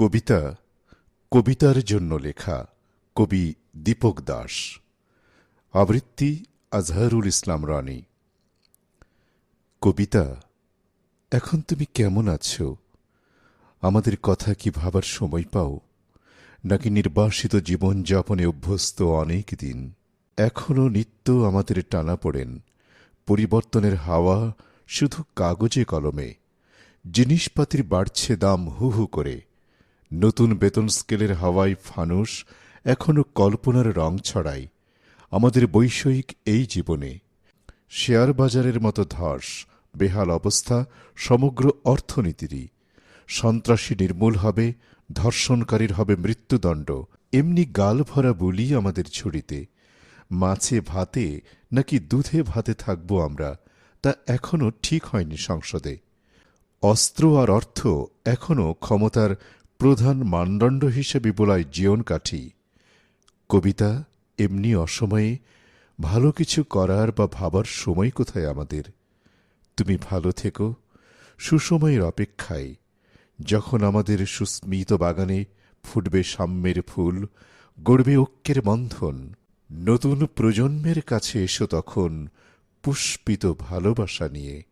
কবিতা, কবিতার জন্য লেখা কবি দীপক দাস। আবৃত্তি আজহারুল ইসলাম রানী। কবিতা, এখন তুমি কেমন আছো? আমাদের কথা কি ভাবার সময় পাও? নাকি নির্বাসিত জীবনযাপনে অভ্যস্ত অনেক দিন? এখনও নিত্য আমাদের টানা পড়েন। পরিবর্তনের হাওয়া শুধু কাগজে কলমে। জিনিসপাতির বাড়ছে দাম হু হু করে। নতুন বেতন স্কেলের হাওয়ায় ফানুস এখনও কল্পনার রং ছড়ায় আমাদের বৈষয়িক এই জীবনে। শেয়ার বাজারের মতো ধস, বেহাল অবস্থা, সমগ্র অর্থনীতিরই। সন্ত্রাসী নির্মূল হবে, ধর্ষণকারীর হবে মৃত্যুদণ্ড, এমনি গাল ভরা বলি আমাদের ছড়িতে মাছে ভাতে, নাকি দুধে ভাতে থাকব আমরা, তা এখনও ঠিক হয়নি সংসদে। অস্ত্র আর অর্থ এখনও ক্ষমতার প্রধান মানদণ্ড হিসেবে বোলায় জীবন কাঠি কবিতা এমনি অসময়ে ভালো কিছু করার বা ভাবার সময় কোথায় আমাদের? তুমি ভালো থেকো, সুসময়ের অপেক্ষায়। যখন আমাদের সুস্মিত বাগানে ফুটবে সাম্যের ফুল, গড়বে ঐক্যের বন্ধন। নতুন প্রজন্মের কাছে এসো তখন পুষ্পিত ভালোবাসা নিয়ে।